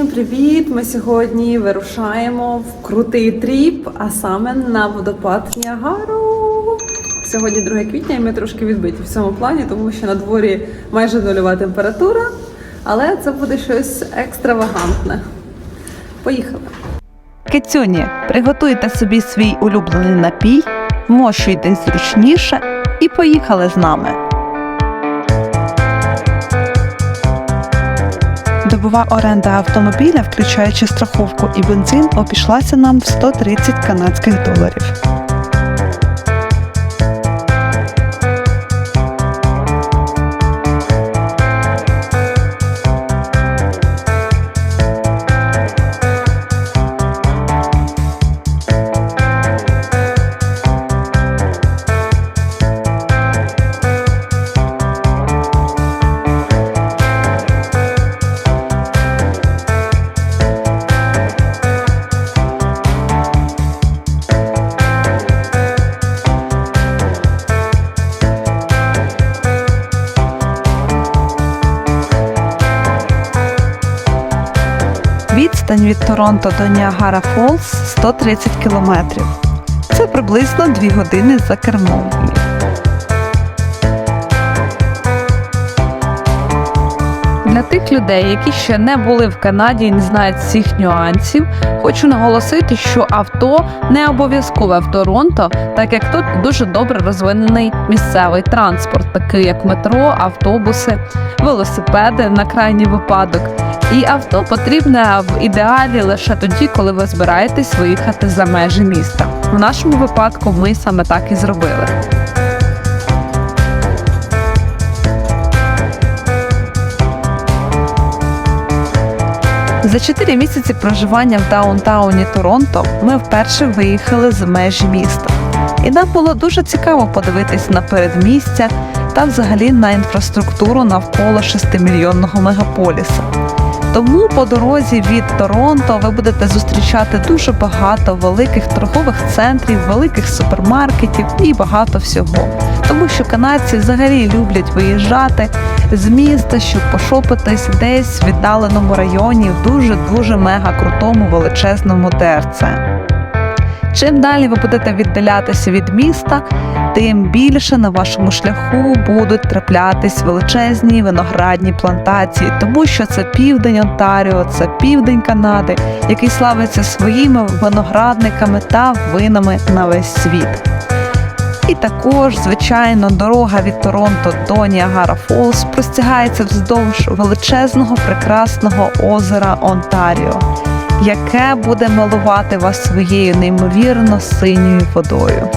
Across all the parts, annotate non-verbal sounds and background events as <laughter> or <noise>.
Всім привіт! Ми сьогодні вирушаємо в крутий тріп, а саме на водопад Ніагару. Сьогодні 2 квітня, і ми трошки відбиті в цьому плані, тому що на дворі майже нульова температура, але це буде щось екстравагантне. Поїхали! Кицюні, приготуйте собі свій улюблений напій, вмощуйтесь зручніше і поїхали з нами. Добова оренда автомобіля, включаючи страховку і бензин, обійшлася нам в 130 канадських доларів. Торонто до Ніагара Фолз 130 кілометрів. Це приблизно 2 години за кермом. Людей, які ще не були в Канаді і не знають всіх нюансів, хочу наголосити, що авто не обов'язкове в Торонто, так як тут дуже добре розвинений місцевий транспорт, такий як метро, автобуси, велосипеди на крайній випадок. І авто потрібне в ідеалі лише тоді, коли ви збираєтесь виїхати за межі міста. В нашому випадку ми саме так і зробили. За 4 місяці проживання в даунтауні Торонто ми вперше виїхали з межі міста. І нам було дуже цікаво подивитись на передмістя та взагалі на інфраструктуру навколо 6-мільйонного мегаполіса. Тому по дорозі від Торонто ви будете зустрічати дуже багато великих торгових центрів, великих супермаркетів і багато всього. Тому що канадці взагалі люблять виїжджати з міста, щоб пошопитись десь в віддаленому районі в дуже дуже мега крутому величезному ТРЦ. Чим далі ви будете віддалятися від міста, тим більше на вашому шляху будуть траплятись величезні виноградні плантації, тому що це південь Онтаріо, це південь Канади, який славиться своїми виноградниками та винами на весь світ. І також, звичайно, дорога від Торонто до Ніагара Фолз простягається вздовж величезного прекрасного озера Онтаріо, яке буде милувати вас своєю неймовірно синьою водою.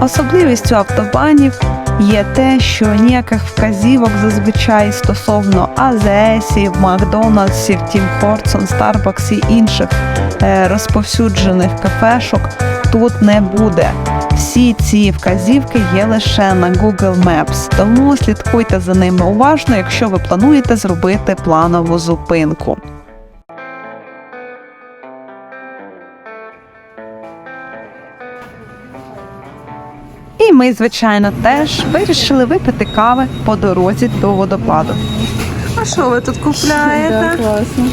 Особливістю автобанів є те, що ніяких вказівок зазвичай стосовно АЗСів, Макдональдсів, Тім Хортсон, Старбакс і інших е, розповсюджених кафешок тут не буде. Всі ці вказівки є лише на Google Maps, тому слідкуйте за ними уважно, якщо ви плануєте зробити планову зупинку. І ми, звичайно, теж вирішили випити кави по дорозі до водопаду. А що ви тут купляєте? Да, класно.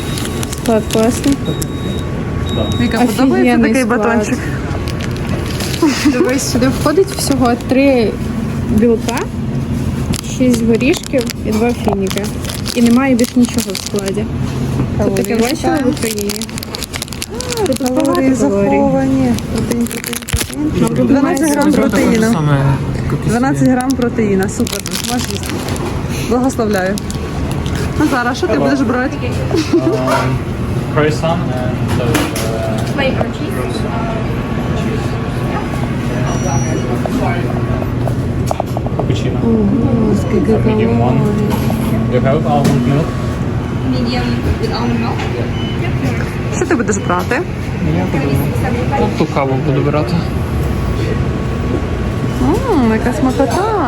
Склад класний. Віка, подобається такий батончик? Дивись, сюди входить всього три білка, шість горішків і два фініки. І немає більш нічого в складі. Ти таке бачила в Україні? Тут багато Калорії калорій. заховані. Протеїн, протеїн, протеїн. Добре, 12 грам протеїну. 12 грам протеїна, супер. Можеш їсти. Благословляю. Назара, що ти будеш брати? croissant and those, uh, cappuccino. Medium one. Do you have almond milk? Medium with almond milk? Що ти будеш брати? Я буду. Ну, ту каву буду брати. Ммм, яка смакота.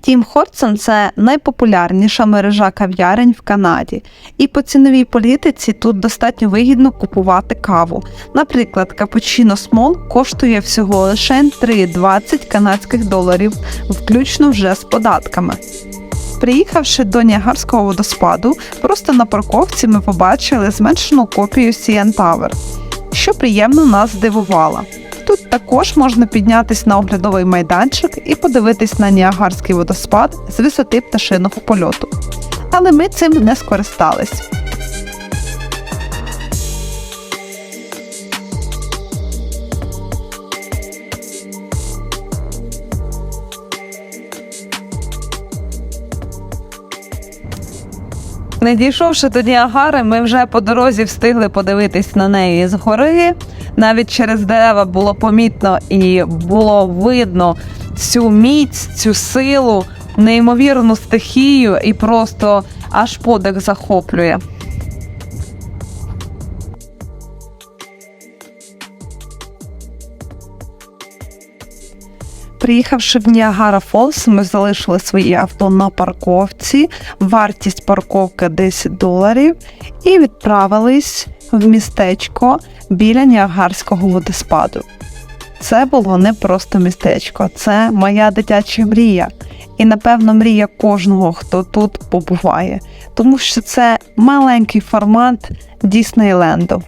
Тім Хортсон це найпопулярніша мережа кав'ярень в Канаді, і по ціновій політиці тут достатньо вигідно купувати каву. Наприклад, капучино Смол коштує всього лише 3,20 канадських доларів, включно вже з податками. Приїхавши до Ніагарського водоспаду, просто на парковці ми побачили зменшену копію CN Tower, що приємно нас здивувало. Тут також можна піднятися на оглядовий майданчик і подивитись на Ніагарський водоспад з висоти пташиного польоту. Але ми цим не скористались. Не дійшовши до Ніагари, ми вже по дорозі встигли подивитись на неї згори. Навіть через дерева було помітно і було видно цю міць, цю силу, неймовірну стихію, і просто аж подих захоплює. Приїхавши в Ніагара Фолс, ми залишили свої авто на парковці, вартість парковки 10 доларів, і відправились в містечко біля Ніагарського водоспаду. Це було не просто містечко, це моя дитяча мрія. І, напевно, мрія кожного, хто тут побуває, тому що це маленький формат Діснейленду.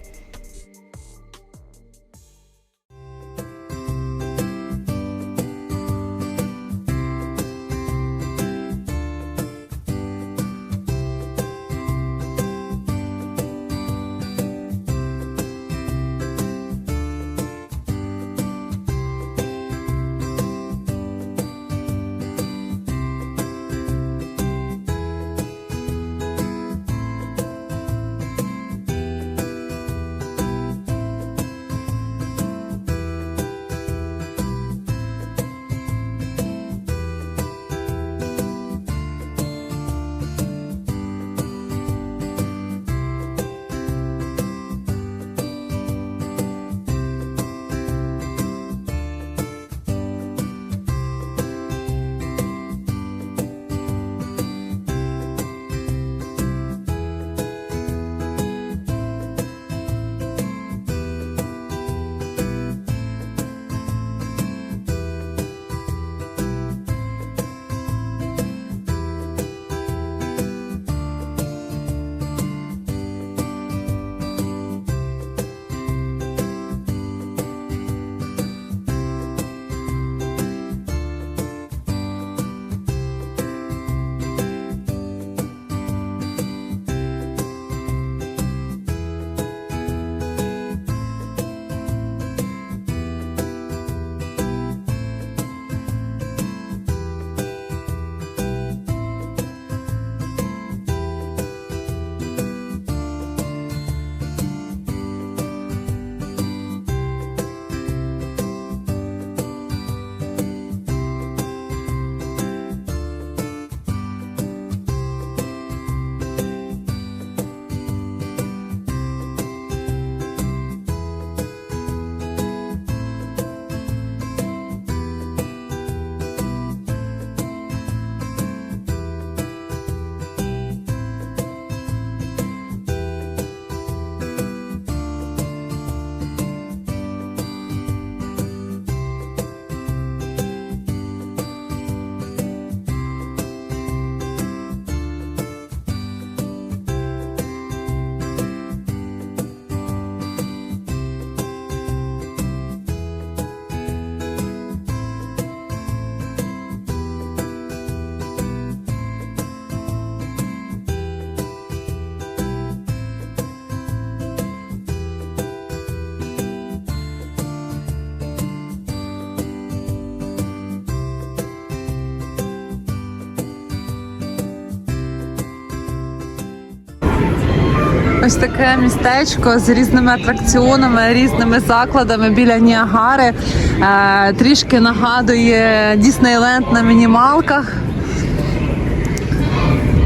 Ось таке містечко з різними атракціонами, різними закладами біля Ніагари. Е, трішки нагадує Діснейленд на мінімалках.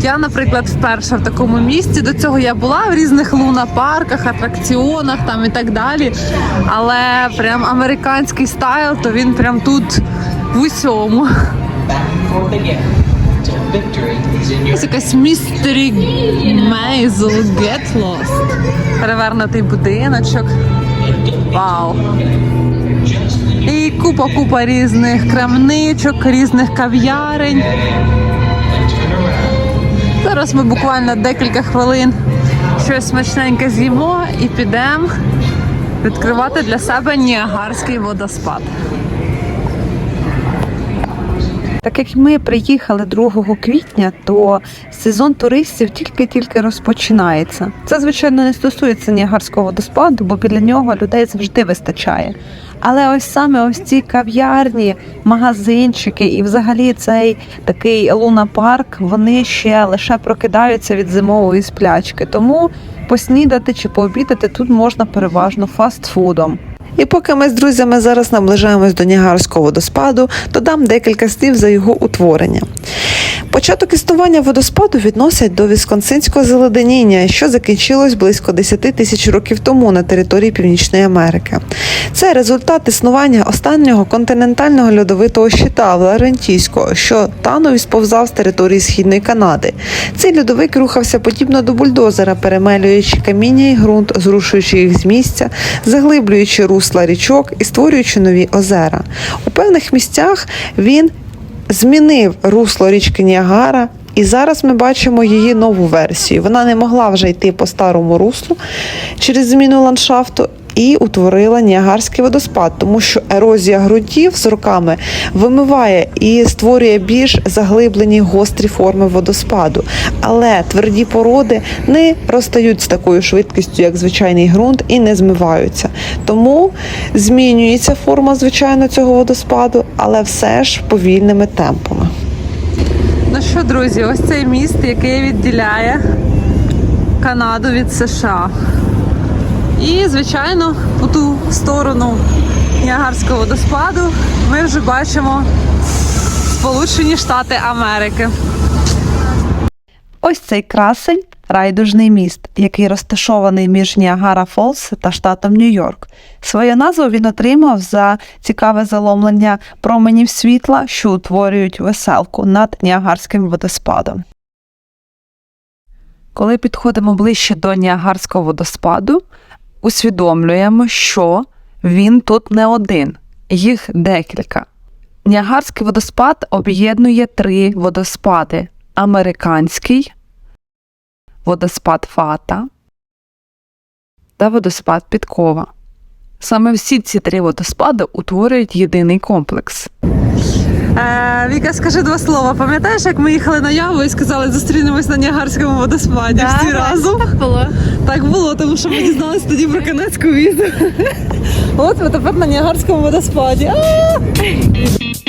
Я, наприклад, вперше в такому місці. До цього я була в різних луна-парках, атракціонах там і так далі. Але прям американський стайл, то він прям тут в усьому. Ось якась містері Мейзл Get Lost. Перевернутий будиночок. Вау. І купа-купа різних крамничок, різних кав'ярень. Зараз ми буквально декілька хвилин щось смачненьке з'їмо і підемо відкривати для себе Ніагарський водоспад. Так як ми приїхали 2 квітня, то сезон туристів тільки-тільки розпочинається. Це, звичайно, не стосується Ніагарського водоспаду, бо біля нього людей завжди вистачає. Але ось саме ось ці кав'ярні, магазинчики і взагалі цей такий луна-парк, вони ще лише прокидаються від зимової сплячки. Тому поснідати чи пообідати тут можна переважно фастфудом. І поки ми з друзями зараз наближаємось до Нігарського водоспаду, додам декілька слів за його утворення. Початок існування водоспаду відносять до вісконсинського заледеніння, що закінчилось близько 10 тисяч років тому на території Північної Америки. Це результат існування останнього континентального льодовитого щита Лаврентійського, що танув і сповзав з території Східної Канади. Цей льодовик рухався подібно до бульдозера, перемелюючи каміння і ґрунт, зрушуючи їх з місця, заглиблюючи русла річок і створюючи нові озера. У певних місцях він змінив русло річки Ніагара. І зараз ми бачимо її нову версію. Вона не могла вже йти по старому руслу через зміну ландшафту і утворила Ніагарський водоспад, тому що ерозія ґрунтів з роками вимиває і створює більш заглиблені гострі форми водоспаду. Але тверді породи не розтають з такою швидкістю, як звичайний ґрунт, і не змиваються. Тому змінюється форма звичайно цього водоспаду, але все ж повільними темпами. Ну що, друзі, ось цей міст, який відділяє Канаду від США. І, звичайно, по ту сторону Ніагарського водоспаду ми вже бачимо Сполучені Штати Америки. Ось цей красень райдужний міст, який розташований між Ніагара Фолс та штатом Нью-Йорк. Свою назву він отримав за цікаве заломлення променів світла, що утворюють веселку над Ніагарським водоспадом. Коли підходимо ближче до Ніагарського водоспаду, усвідомлюємо, що він тут не один, їх декілька. Ніагарський водоспад об'єднує три водоспади: американський, водоспад Фата та водоспад Підкова. Саме всі ці три водоспади утворюють єдиний комплекс. Е, Віка, скажи два слова. Пам'ятаєш, як ми їхали на яву і сказали, зустрінемось на Ніагарському водоспаді всі разом? Так було. Так було, тому що ми дізналися тоді про канадську візу. От ми тепер на Ніагарському водоспаді. А! Стосовно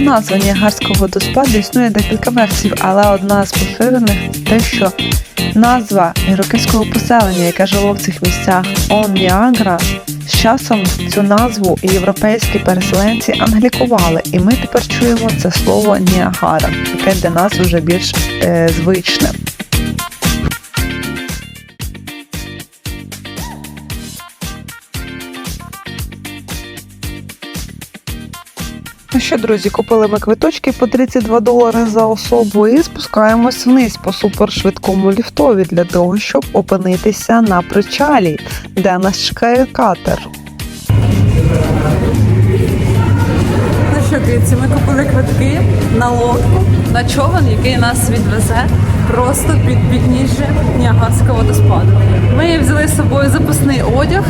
назви Ніагарського водоспаду існує декілька версій, але одна з поширених те, що назва ірокезького поселення, яке жило в цих місцях Он Ніагра, з часом цю назву європейські переселенці англікували, і ми тепер чуємо це слово Ніагара, яке для нас вже більш е, звичне. Ну що, друзі, купили ми квиточки по 32 долари за особу і спускаємось вниз по супершвидкому ліфтові для того, щоб опинитися на причалі, де нас чекає катер. Ну що, ми купили квитки на лодку, на човен, який нас відвезе просто під підніжжя Ніагарського водоспаду. Ми взяли з собою запасний одяг,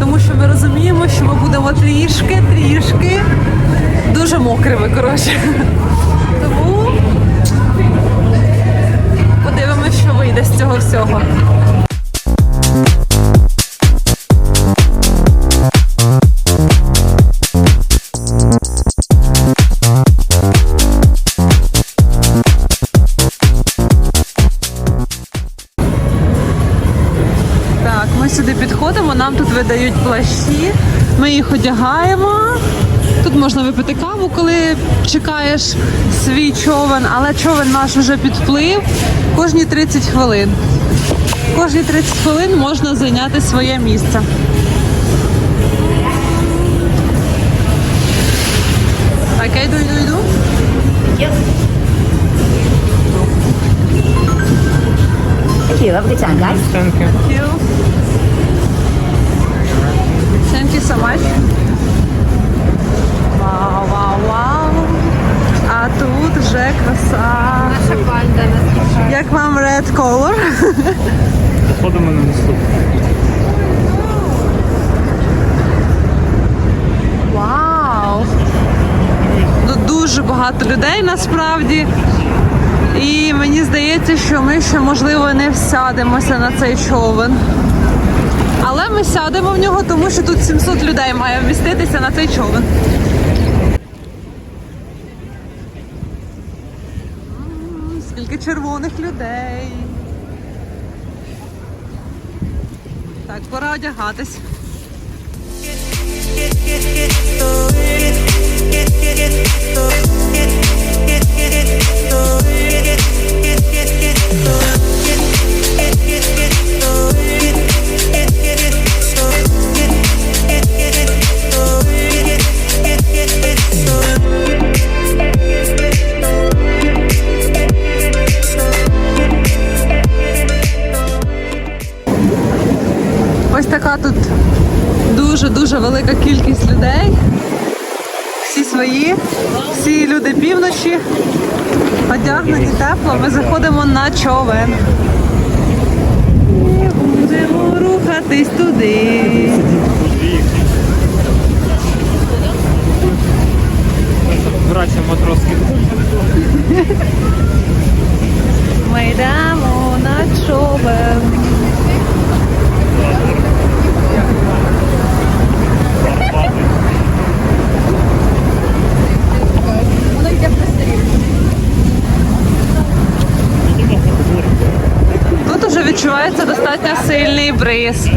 тому що ми розуміємо, що ми будемо трішки, трішки дуже мокрими, коротше. Тому подивимося, що вийде з цього всього. Ми сюди підходимо, нам тут видають плащі, ми їх одягаємо Тут можна випити каву, коли чекаєш свій човен, але човен наш вже підплив кожні 30 хвилин. Кожні 30 хвилин можна зайняти своє місце. Окей, йду, йду, йду. Thank you. Have a good time, guys. Thank you. Thank you. So much. Вау, вау, вау. А тут вже краса. Наша пальда нас Як вам red color? Ходимо на наступну. Вау! Ну, дуже багато людей насправді. І мені здається, що ми ще можливо не всядемося на цей човен. Але ми сядемо в нього, тому що тут 700 людей має вміститися на цей човен. Скільки червоних людей. Так, пора одягатись. Така тут дуже-дуже велика кількість людей. Всі свої, всі люди півночі, одягнені тепло. Ми заходимо на човен. І будемо рухатись туди. Браття матроски. Ми йдемо на човен. Тут уже відчувається достатньо сильний бриз.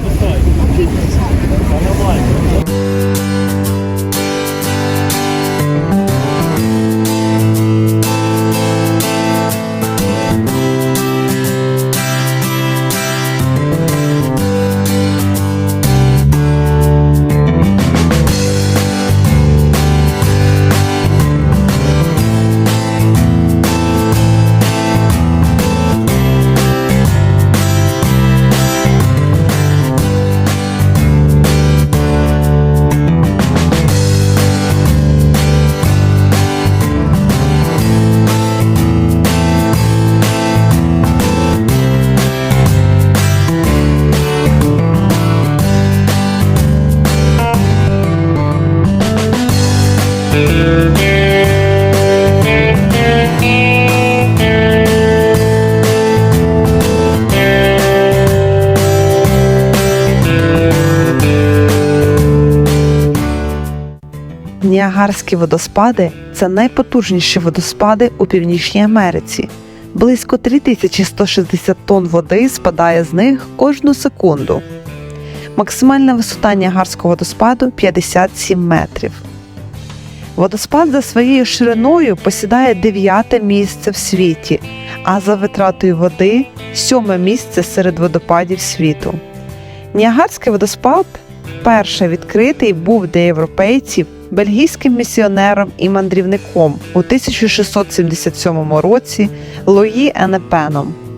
Ніагарські водоспади це найпотужніші водоспади у Північній Америці. Близько 3160 тонн води спадає з них кожну секунду. Максимальна висота Ніагарського водоспаду 57 метрів. Водоспад за своєю шириною посідає дев'яте місце в світі, а за витратою води сьоме місце серед водопадів світу. Ніагарський водоспад вперше відкритий був для європейців бельгійським місіонером і мандрівником у 1677 році Луї Енепеном.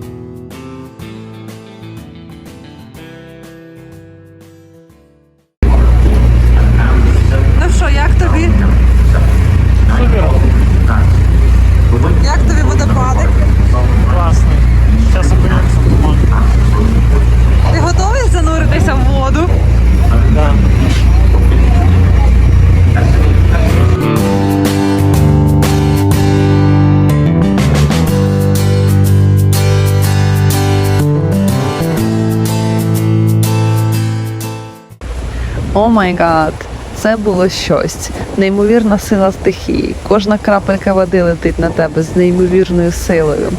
Май гад! Це було щось. Неймовірна сила стихії. Кожна крапелька води летить на тебе з неймовірною силою.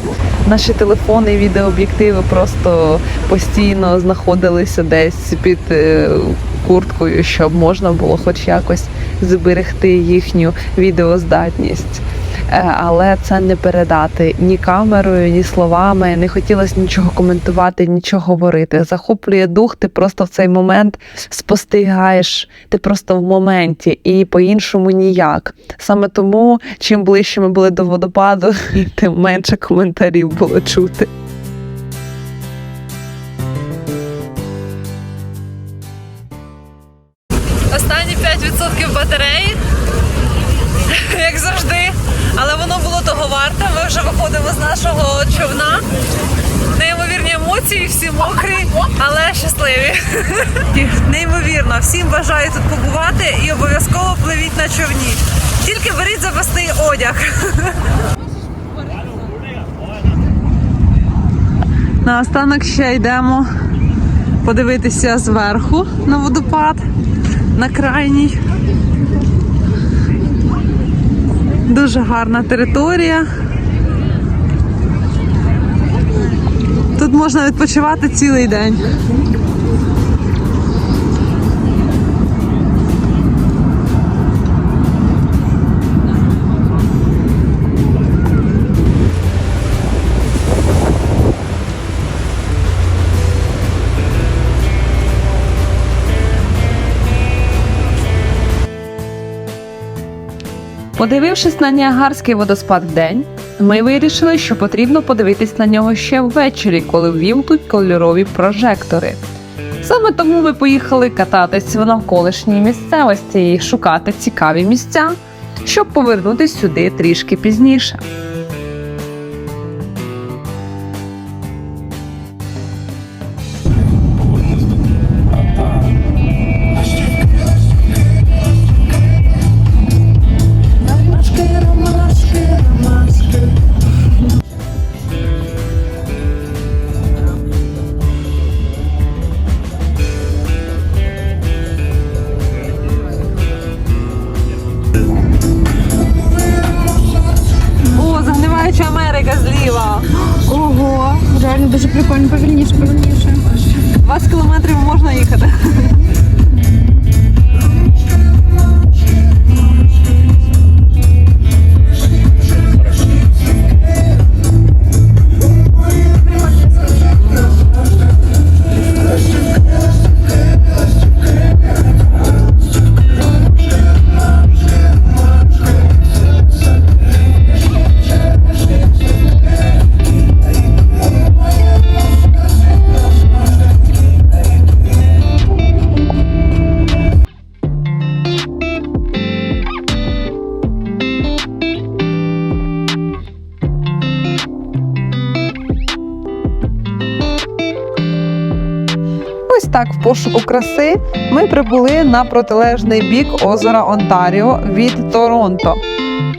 Наші телефони і відеооб'єктиви просто постійно знаходилися десь під е, курткою, щоб можна було хоч якось зберегти їхню відеоздатність. Е, Але це не передати ні камерою, ні словами. Не хотілося нічого коментувати, нічого говорити. Захоплює дух. Ти просто в цей момент спостерігаєш. Ти просто в моменті, і по-іншому ніяк. Саме тому, чим ближче ми були до водопаду, <laughs> тим менше коментарів було чути. Неймовірно, всім бажаю тут побувати і обов'язково пливіть на човні. Тільки беріть запасний одяг. Наостанок ще йдемо подивитися зверху на водопад на крайній. Дуже гарна територія. Тут можна відпочивати цілий день. Подивившись на Ніагарський водоспад вдень, ми вирішили, що потрібно подивитись на нього ще ввечері, коли ввімкнуть кольорові прожектори. Саме тому ми поїхали кататись в навколишній місцевості і шукати цікаві місця, щоб повернутися сюди трішки пізніше. Дуже прикольно, повільніше, повільніше. 20 кілометрів можна їхати. Так, в пошуку краси, ми прибули на протилежний бік озера Онтаріо від Торонто.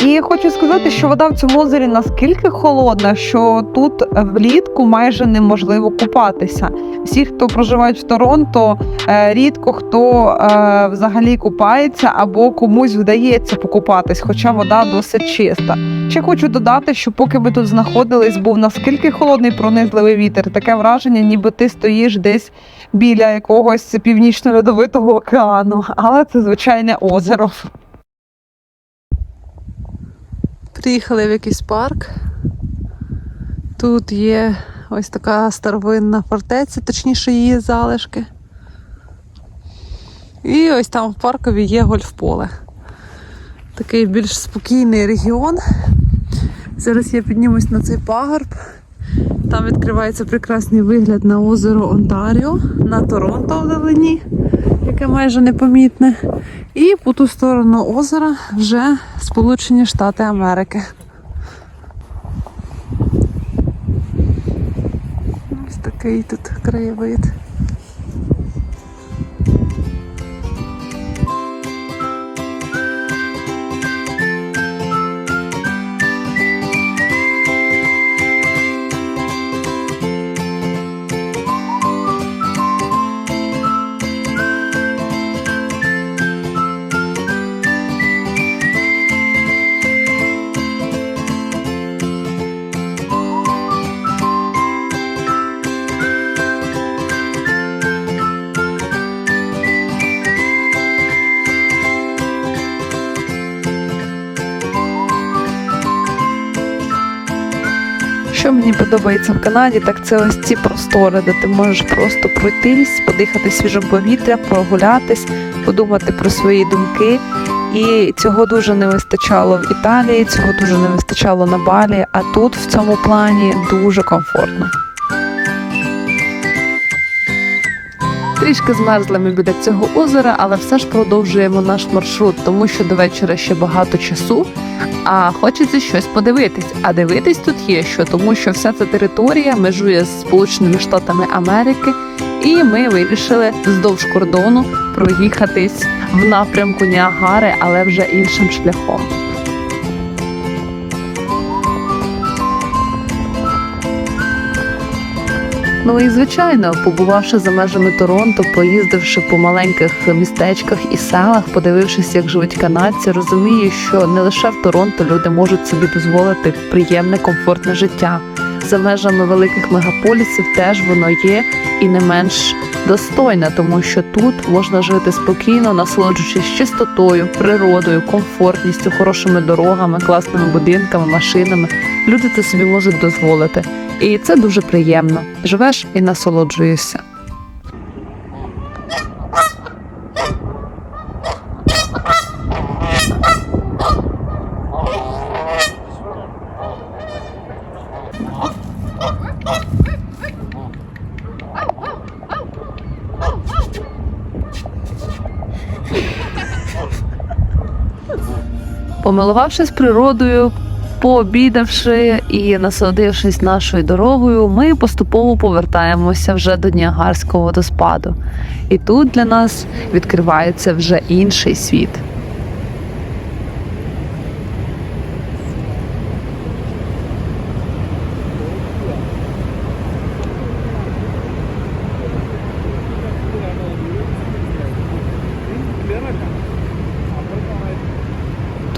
І хочу сказати, що вода в цьому озері наскільки холодна, що тут влітку майже неможливо купатися. Всі, хто проживають в Торонто, е, рідко хто е, взагалі купається або комусь вдається покупатись, хоча вода досить чиста. Ще хочу додати, що поки ми тут знаходились, був наскільки холодний пронизливий вітер, таке враження, ніби ти стоїш десь біля якогось північно-льодовитого океану, але це звичайне озеро. Приїхали в якийсь парк. Тут є ось така старовинна фортеця, точніше її залишки. І ось там в паркові є гольф-поле. Такий більш спокійний регіон. Зараз я піднімусь на цей пагорб. Там відкривається прекрасний вигляд на озеро Онтаріо, на Торонто вдалині, яке майже непомітне. І по ту сторону озера вже Сполучені Штати Америки. Ось такий тут краєвид. Що мені подобається в Канаді, так це ось ці простори, де ти можеш просто пройтись, подихати свіжим повітрям, прогулятись, подумати про свої думки. І цього дуже не вистачало в Італії, цього дуже не вистачало на Балі. А тут в цьому плані дуже комфортно. Трішки змерзли ми біля цього озера, але все ж продовжуємо наш маршрут, тому що до вечора ще багато часу. А хочеться щось подивитись. А дивитись тут є що, тому що вся ця територія межує з Сполученими Штатами Америки, і ми вирішили вздовж кордону проїхатись в напрямку Ніагари, але вже іншим шляхом. Ну і звичайно, побувавши за межами Торонто, поїздивши по маленьких містечках і селах, подивившись, як живуть канадці, розумію, що не лише в Торонто люди можуть собі дозволити приємне, комфортне життя. За межами великих мегаполісів теж воно є і не менш достойне, тому що тут можна жити спокійно, насолоджуючись чистотою, природою, комфортністю, хорошими дорогами, класними будинками, машинами. Люди це собі можуть дозволити. І це дуже приємно. Живеш і насолоджуєшся. Помилувавшись природою, пообідавши і насолодившись нашою дорогою, ми поступово повертаємося вже до Ніагарського водоспаду. І тут для нас відкривається вже інший світ.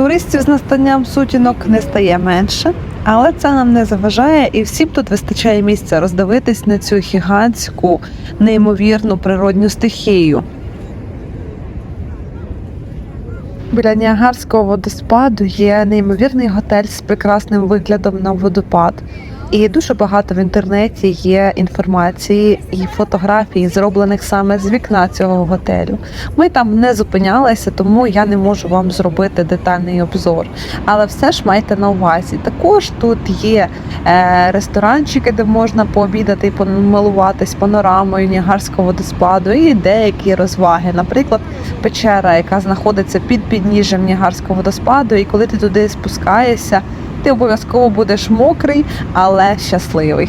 Туристів з настанням сутінок не стає менше, але це нам не заважає, і всім тут вистачає місця роздивитись на цю гігантську, неймовірну природню стихію. Біля Ніагарського водоспаду є неймовірний готель з прекрасним виглядом на водопад. І дуже багато в інтернеті є інформації і фотографій, зроблених саме з вікна цього готелю. Ми там не зупинялися, тому я не можу вам зробити детальний обзор. Але все ж майте на увазі. Також тут є е, ресторанчики, де можна пообідати і помилуватись панорамою Ніагарського водоспаду, і деякі розваги. Наприклад, печера, яка знаходиться під підніжжям Ніагарського водоспаду, і коли ти туди спускаєшся, ти обов'язково будеш мокрий, але щасливий.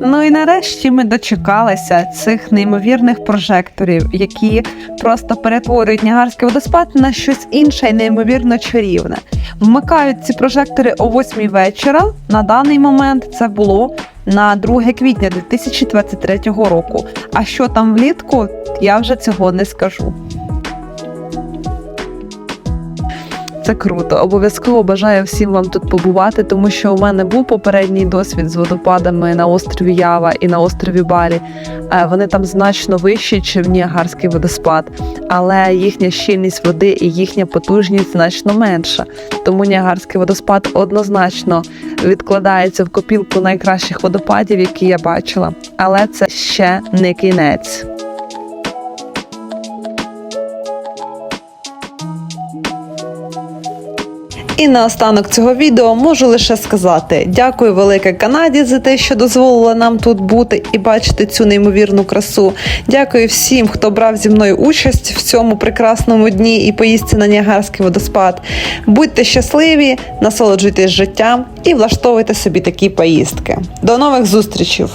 Ну і нарешті ми дочекалися цих неймовірних прожекторів, які просто перетворюють Ніагарський водоспад на щось інше і неймовірно чарівне. Вмикають ці прожектори о 8 вечора. На даний момент це було на 2 квітня 2023 року. А що там влітку, я вже цього не скажу. Це круто. Обов'язково бажаю всім вам тут побувати, тому що у мене був попередній досвід з водопадами на острові Ява і на острові Балі. Е, Вони там значно вищі, ніж Ніагарський водоспад, але їхня щільність води і їхня потужність значно менша. Тому Ніагарський водоспад однозначно відкладається в копілку найкращих водопадів, які я бачила. Але це ще не кінець. І на останок цього відео можу лише сказати дякую велике Канаді за те, що дозволила нам тут бути і бачити цю неймовірну красу. Дякую всім, хто брав зі мною участь в цьому прекрасному дні і поїздці на Ніагарський водоспад. Будьте щасливі, насолоджуйтесь життям і влаштовуйте собі такі поїздки. До нових зустрічей!